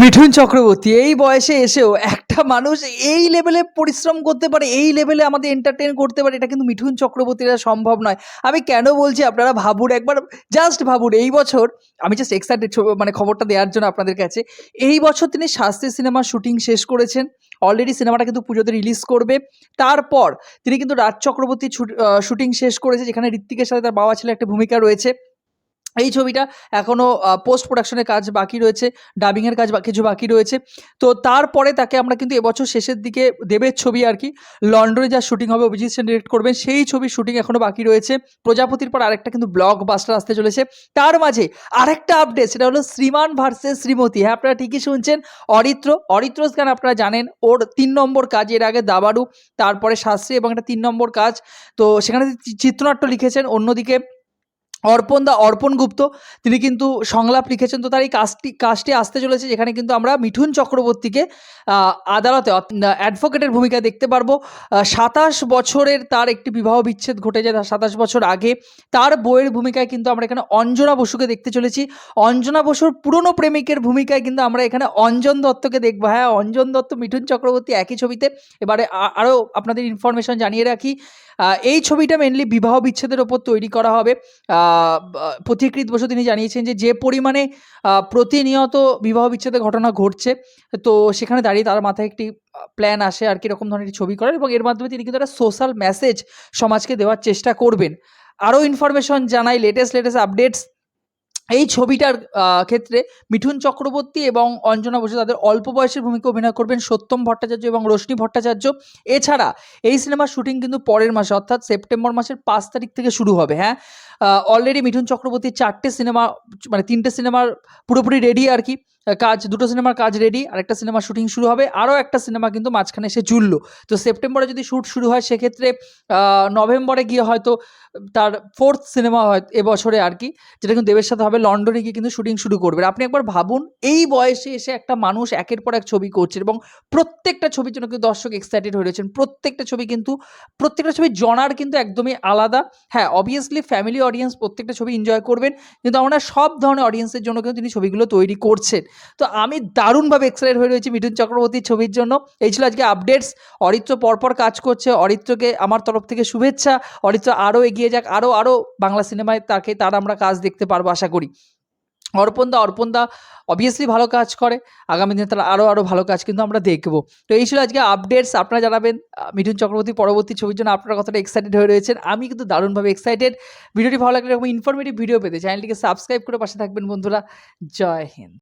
মিঠুন চক্রবর্তী, এই বয়সে এসেও একটা মানুষ এই লেভেলে পরিশ্রম করতে পারে, এই লেভেলে আমাদের এন্টারটেন করতে পারে, এটা কিন্তু মিঠুন চক্রবর্তীরা সম্ভব নয়। আমি কেন বলছি আপনারা ভাবুন একবার জাস্ট ভাবুন, এই বছর, আমি জাস্ট এক্সাইটেড মানে খবরটা দেওয়ার জন্য আপনাদের কাছে, এই বছর তিনি শাস্ত্রী সিনেমার শুটিং শেষ করেছেন অলরেডি সিনেমাটা কিন্তু পুজোতে রিলিজ করবে, তারপর তিনি কিন্তু রাজ চক্রবর্তী শুটিং শেষ করেছে, যেখানে ঋত্বিকের সাথে তার বাবা ছেলে একটা ভূমিকা রয়েছে এই ছবিটা এখনও পোস্ট প্রোডাকশনের কাজ বাকি রয়েছে ডাবিংয়ের কাজ কিছু বাকি রয়েছে। তো তারপরে তাকে আমরা কিন্তু এবছর শেষের দিকে দেবের ছবি আর কি লন্ডনে যা শুটিং হবে, অভিজিৎ সেন ডিরেক্ট করবেন, সেই ছবির শুটিং এখনও বাকি রয়েছে। প্রজাপতির পর আরেকটা কিন্তু ব্লক বাস্টার আসতে চলেছে। তার মাঝে আরেকটা আপডেট সেটা হলো শ্রীমান ভার্সেস শ্রীমতী। হ্যাঁ আপনারা ঠিকই শুনছেন, অরিত্র অরিত্রস গান আপনারা জানেন, ওর তিন নম্বর কাজ, এর আগে দাবাড়ু, তারপরে শাস্ত্রী এবং একটা তিন নম্বর কাজ। তো সেখানে চিত্রনাট্য লিখেছেন, অন্যদিকে অর্পণ দা, অর্পণ গুপ্ত, তিনি কিন্তু সংলাপ লিখেছেন। তো তার এই কাজটি কাজটি আসতে চলেছে, যেখানে কিন্তু আমরা মিঠুন চক্রবর্তীকে আদালতে অ্যাডভোকেটের ভূমিকা দেখতে পারব। সাতাশ বছরের তার একটি বিবাহ বিচ্ছেদ ঘটে যায়, সাতাশ বছর আগে। তার বইয়ের ভূমিকায় কিন্তু আমরা এখানে অঞ্জনা বসুকে দেখতে চলেছি। অঞ্জনা বসুর পুরনো প্রেমিকের ভূমিকায় কিন্তু আমরা এখানে অঞ্জন দত্তকে দেখব। হ্যাঁ অঞ্জন দত্ত, মিঠুন চক্রবর্তী একই ছবিতে। এবারে আরও আপনাদের ইনফরমেশন জানিয়ে রাখি। এই ছবিটা মেনলি বিবাহ বিচ্ছেদের ওপর তৈরি করা হবে। আহ, বসে তিনি জানিয়েছেন যে যে পরিমাণে প্রতিনিয়ত বিবাহ বিচ্ছেদের ঘটনা ঘটছে তো সেখানে দাঁড়িয়ে তার মাথায় একটি প্ল্যান আসে আর কি এরকম ধরনের একটি ছবি করার এবং এর মাধ্যমে তিনি কিন্তু একটা সোশ্যাল মেসেজ সমাজকে দেওয়ার চেষ্টা করবেন। আরও ইনফরমেশন জানাই লেটেস্ট লেটেস্ট আপডেটস এই ছবিটার ক্ষেত্রে মিঠুন চক্রবর্তী এবং অঞ্জনা বসু তাদের অল্প বয়সের ভূমিকা অভিনয় করবেন সত্যম ভট্টাচার্য এবং রশ্মি ভট্টাচার্য। এছাড়া এই সিনেমার শুটিং কিন্তু পরের মাসে, অর্থাৎ সেপ্টেম্বর মাসের পাঁচ তারিখ থেকে শুরু হবে হ্যাঁ? অলরেডি মিঠুন চক্রবর্তী চারটে সিনেমা মানে তিনটে সিনেমার পুরোপুরি রেডি আর কি। কাজ, দুটো সিনেমার কাজ রেডি আর একটা সিনেমার শুটিং শুরু হবে, আরও একটা সিনেমা কিন্তু মাঝখানে এসে জুড়লো। তো সেপ্টেম্বরে যদি শ্যুট শুরু হয়, সেক্ষেত্রে নভেম্বরে গিয়ে হয়তো তার ফোর্থ সিনেমা হয় এবছরে আর কি, যেটা কিন্তু দেবের সাথে হবে, লন্ডনে গিয়ে কিন্তু শুটিং শুরু করবে। আপনি একবার ভাবুন, এই বয়সে এসে একটা মানুষ একের পর এক ছবি করছে এবং প্রত্যেকটা ছবির জন্য কিন্তু দর্শক এক্সাইটেড হয়ে রয়েছেন। প্রত্যেকটা ছবি কিন্তু, প্রত্যেকটা ছবি জনার কিন্তু একদমই আলাদা। হ্যাঁ অবভিয়াসলি ফ্যামিলি অডিয়েন্স প্রত্যেকটা ছবি এনজয় করবেন, কিন্তু আমরা সব ধরনের অডিয়েন্সের জন্য কিন্তু তিনি ছবিগুলো তৈরি করছেন। তো আমি দারুণভাবে এক্সাইটেড হয়ে রয়েছি মিঠুন চক্রবর্তীর ছবির জন্য। এই ছিল আজকে আপডেটস অরিত্র পরপর কাজ করছে। অরিত্রকে আমার তরফ থেকে শুভেচ্ছা। অরিত্র আরও এগিয়ে যাক। আরও আরও বাংলা সিনেমায় তাকে, তার আমরা কাজ দেখতে পারব আশা করি। অর্পণ দা অর্পণ দা অবভিয়াসলি ভালো কাজ করে। আগামী দিনে তারা আরও আরও ভালো কাজ কিন্তু আমরা দেখব। তো এই ছিল আজকে আপডেটস আপনারা জানাবেন মিঠুন চক্রবর্তী পরবর্তী ছবির জন্য আপনারা কতটা এক্সাইটেড হয়ে রয়েছেন। আমি কিন্তু দারুণভাবে এক্সাইটেড ভিডিওটি ভালো লাগলে এরকম ইনফরমেটিভ ভিডিও পেতে চ্যানেলটিকে সাবস্ক্রাইব করে পাশে থাকবেন বন্ধুরা। জয় হিন্দ।